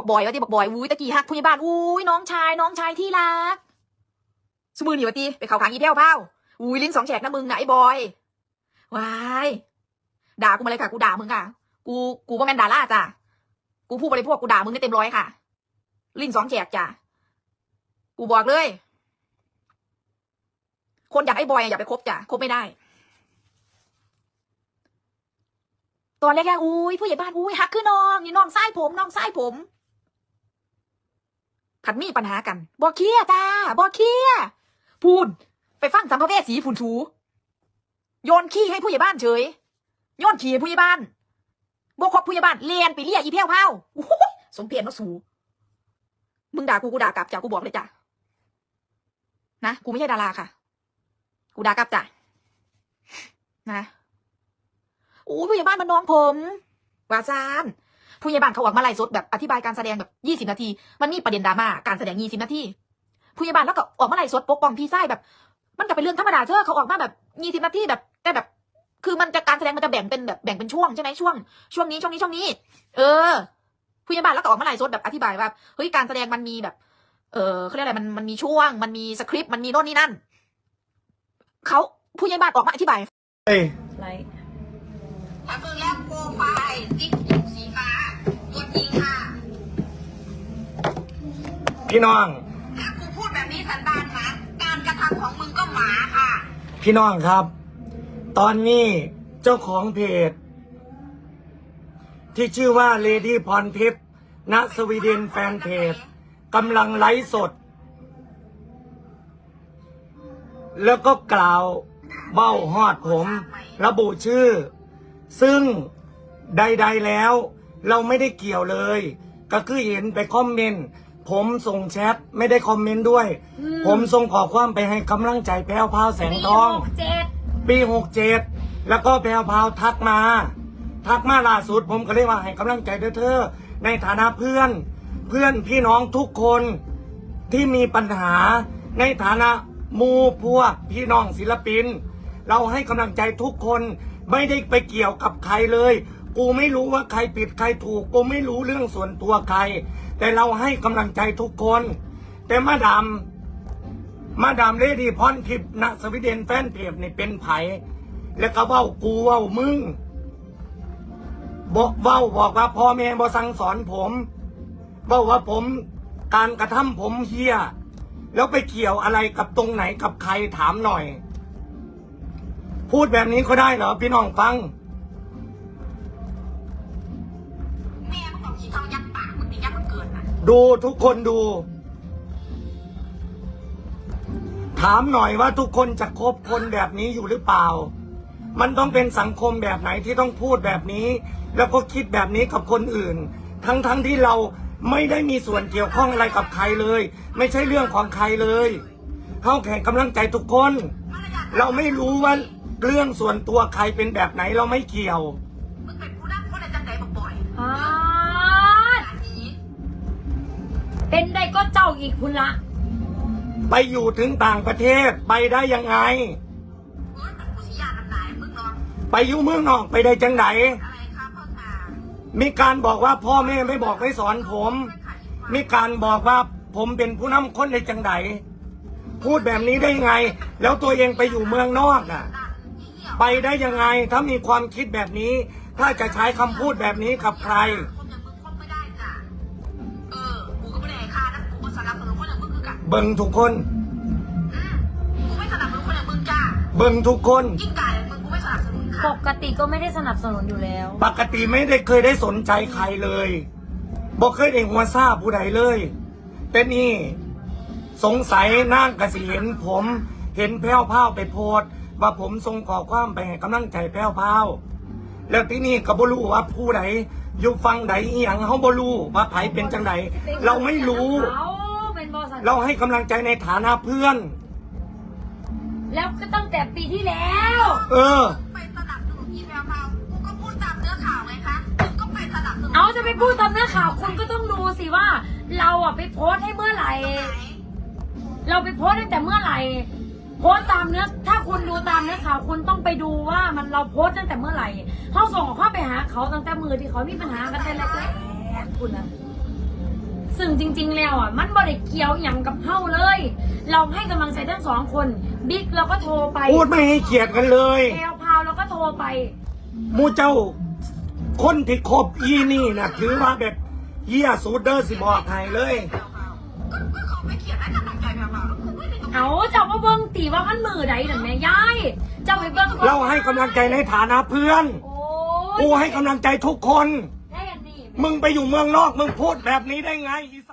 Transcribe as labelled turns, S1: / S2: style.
S1: บอกบอยวะที่บอกบอยอุ้ยตะกี้ฮักผู้ใหญ่บ้านอุ้ยน้องชายน้องชายที่รักสมือนี่วะตีไปเขาขางอีเพ้วเพ้าอุ้ยลิ้นสองแฉกนะมึงนะไอ้บอยวายด่ากูมาเลยค่ะ กูด่ามึงค่ะ กูกูว่าแมนด่าล่าจ้ะกูพูดไปเลยพวกกูด่ามึงได้เต็มร้อยค่ะ ลิ้นสองแฉกจ้ะกูบอกเลย คนอยากไอ้บอยอย่าไปคบจ้ะคบไม่ได้ตอนแรกๆอุ้ยผู้ใหญ่บ้านอุ้ยฮักคือน้องนี่น้องไส้ผมน้องไส้ผม ผัดมีปัญหากันบอเคลียจ้าบอเคลียพูนไปฟังสัมภเวสีผุนชูโยนขี้ให้ผู้ใหญ่บ้านเฉยโยนขี้ให้ผู้ใหญ่บ้านบกคบผู้ใหญ่บ้านเลียนไปเลียอีเพี้ยวเผาโอ้โหสมเพียรมาสูมึงด่ากูกูด่ากลับจ้ะกูบอกเลยจ้ะนะกูไม่ใช่ดาราค่ะ กูด่ากลับจ้ะนะโอ้ผู้ใหญ่บ้านมันน้องผมวาซาน ผู้ใหญ่บ้านเขาออกมาไล่สดแบบอธิบายการแสดงแบบยี่สิบนาที มันมีประเด็นดราม่าการแสดงยี่สิบนาทีผู้ใหญ่บ้านแล้วก็ออกมาไล่สดปกป้องพี่ไส้แบบ มันก็เป็นเรื่องธรรมดาเธอเขาออกมาแบบยี่สิบนาทีแบบแต่แบบ คือมันจะการแสดงมันจะแบ่งเป็นแบบแบ่งเป็นช่วงใช่ไหมช่วงช่วงนี้ช่วงนี้ช่วงนี้ เออ ผู้ใหญ่บ้านแล้วก็ออกมาไล่สดแบบอธิบายว่าเฮ้ยการแสดงมันมีแบบ เออเขาเรียกอะไรมันมันมีช่วง มันมีสคริปต์มันมีโน่นนี่นั่นเขาผู้ใหญ่บ้านออกมาอธิบาย
S2: เอ้ย
S3: ไลท์
S1: ถ้าเบิ่งแล้วโปรไฟล์ติ๊ก
S2: พี่น้อง
S1: ถ้ากูพูดแบบนี้สันดานหมา การกระทำของมึงก็หมาค่ะ
S2: พี่น้องครับ ตอนนี้เจ้าของเพจ ที่ชื่อว่าเลดี้พรทิพย์ณสวีเดนแฟนเพจกำลังไลฟ์สด แล้วก็กล่าวเบ้าฮอดผม ระบุชื่อ ซึ่งใด ๆแล้ว เราไม่ได้เกี่ยวเลย ก็คือเห็นไปคอมเมนต์ ผมส่งแชทไม่ได้คอมเมนต์ด้วยผมส่งขอความไปให้กำลังใจแพ้วพราวแสงทอง
S3: เจ็ด
S2: ปีหกเจ็ดแล้วก็แพรวพราวทักมา ทักมาล่าสุดผมก็เลยว่าให้กำลังใจเด้อเธอในฐานะเพื่อน เพื่อนพี่น้องทุกคนที่มีปัญหาในฐานะหมูพวกพี่น้องศิลปิน เราให้กำลังใจทุกคนไม่ได้ไปเกี่ยวกับใครเลย กูไม่รู้ว่าใครผิดใครถูก กูไม่รู้เรื่องส่วนตัวใคร แต่เราให้กำลังใจทุกคน แต่มาดามมาดามเลดี้พรทิพย์ณสวีเดนแฟนเพจนี่เป็นไผแล้วก็เว้ากูเว้ามึงบอกเว้าบอกว่าพ่อแม่บ่สั่งสอนผมเว้าว่าผมการกระทำผมเฮียแล้วไปเกี่ยวอะไรกับตรงไหนกับใครถามหน่อย พูดแบบนี้ก็ได้เหรอพี่น้องฟัง
S1: ดู
S2: ทุกคนดู ถามหน่อยว่าทุกคนจะคบคนแบบนี้อยู่หรือเปล่า มันต้องเป็นสังคมแบบไหนที่ต้องพูดแบบนี้ แล้วก็คิดแบบนี้กับคนอื่น ทั้งๆทที่เราไม่ได้มีส่วนเกี่ยวข้องอะไรกับใครเลย ไม่ใช่เรื่องของใครเลยเข้าแข่งกำลังใจทุกคน เราไม่รู้ว่าเรื่องส่วนตัวใครเป็นแบบไหนเราไม่เกี่ยว
S1: เป็น
S3: ได้ก็เจ้าอีกคุณละ
S2: ไปอยู่ถึงต่างประเทศไปได้ยังไง
S1: เออแต่กูสิยาน้ำลายมึงเนาะ
S2: ไปอยู่เมืองนอกไปได้จังไหน
S1: อะไรคะเพิ่งมา
S2: มีการบอกว่าพ่อแม่ไม่บอกไม่สอนผม มีการบอกว่าผมเป็นผู้นำคนในจังไดพูดแบบนี้ได้ยังไง แล้วตัวเองไปอยู่เมืองนอกน่ะ ไปได้ยังไงถ้ามีความคิดแบบนี้ ถ้าจะใช้คำพูดแบบนี้กับใคร เบิ่งทุกคน
S1: อืมกูไม่สนับสนุนคนอย่างมึงจ้า
S2: เบิ่งทุกคน
S1: ยิ่งกายอย่างมึงกูไม่สนับสนุน
S3: ป
S1: ค่ะ
S3: กติก็ไม่ได้สนับสนุนอยู่แล้ว
S2: ปกติไม่ได้เคยได้สนใจใครเลยบอกเคยได้หัวซาผู้ใดเลยแต่นี่สงสัยนั่งกสิเห็นผมเห็นแพ้วพราวไปโพสต์ว่าผมส่งขอความไปให้กำลังใจแพ้วพราวแล้วที่นี่ก็บ่รู้ว่าผู้ใดอยู่ฟังใดอีหยังเขาบ่รู้ว่าไผเป็นจังใดเราไม่รู้
S3: เขาเป็น บอส
S2: เราให้กำลังใจในฐานะเพื่อน
S3: แล้วก็ตั้งแต่ปีที่แล้ว
S2: เออ
S1: ไปสนับสนุนอีแพลวพราวกูก็พูดตามเนื้อข่าวไงคะมึงก็ไปสนับสนุน
S3: เอาจะไปพูดตามเนื้อข่าวคุณก็ต้องดูสิว่า เราอะไปโพสต์ให้เมื่อไหร่
S1: ไหน
S3: เราไปโพสต์ตั้งแต่เมื่อไหร่ โพสต์ตามเนื้อ ถ้าคุณดูตามเนื้อข่าวคุณต้องไปดูว่ามันเราโพสต์ตั้งแต่เมื่อไหร่เขาส่งข้อความไปหาเขาตั้งแต่มือที่เขามีปัญหากันแต่แรกๆคุณนะ ซึ่งจริง ๆ แล้วอะมันบ่ได้เกี่ยวอย่างกับเฮาเลย เราให้กำลังใจทั้งสองคน บิ๊กเราก็โทรไป
S2: พูดไม่ให้เกียรติกันเลย
S3: แพรวพราวเราก็โทรไป
S2: หมูเจ้า คนที่คบอีนี่นะถือว่าแบบเยี่ยสูดเดอร์สิบอกให้เลย
S3: เอาเจ้าว่าเบิ้งตีว่ามันมือใดน่ะแม่ยายเจ้าไปเบิ้งก่อน
S2: เราให้กำลังใจในฐานะเพื่อน
S3: โอ้
S2: กูให้กำลังใจทุกคน
S3: แน่นี่
S2: มึงไปอยู่เมืองนอก มึงพูดแบบนี้ได้ไงอีส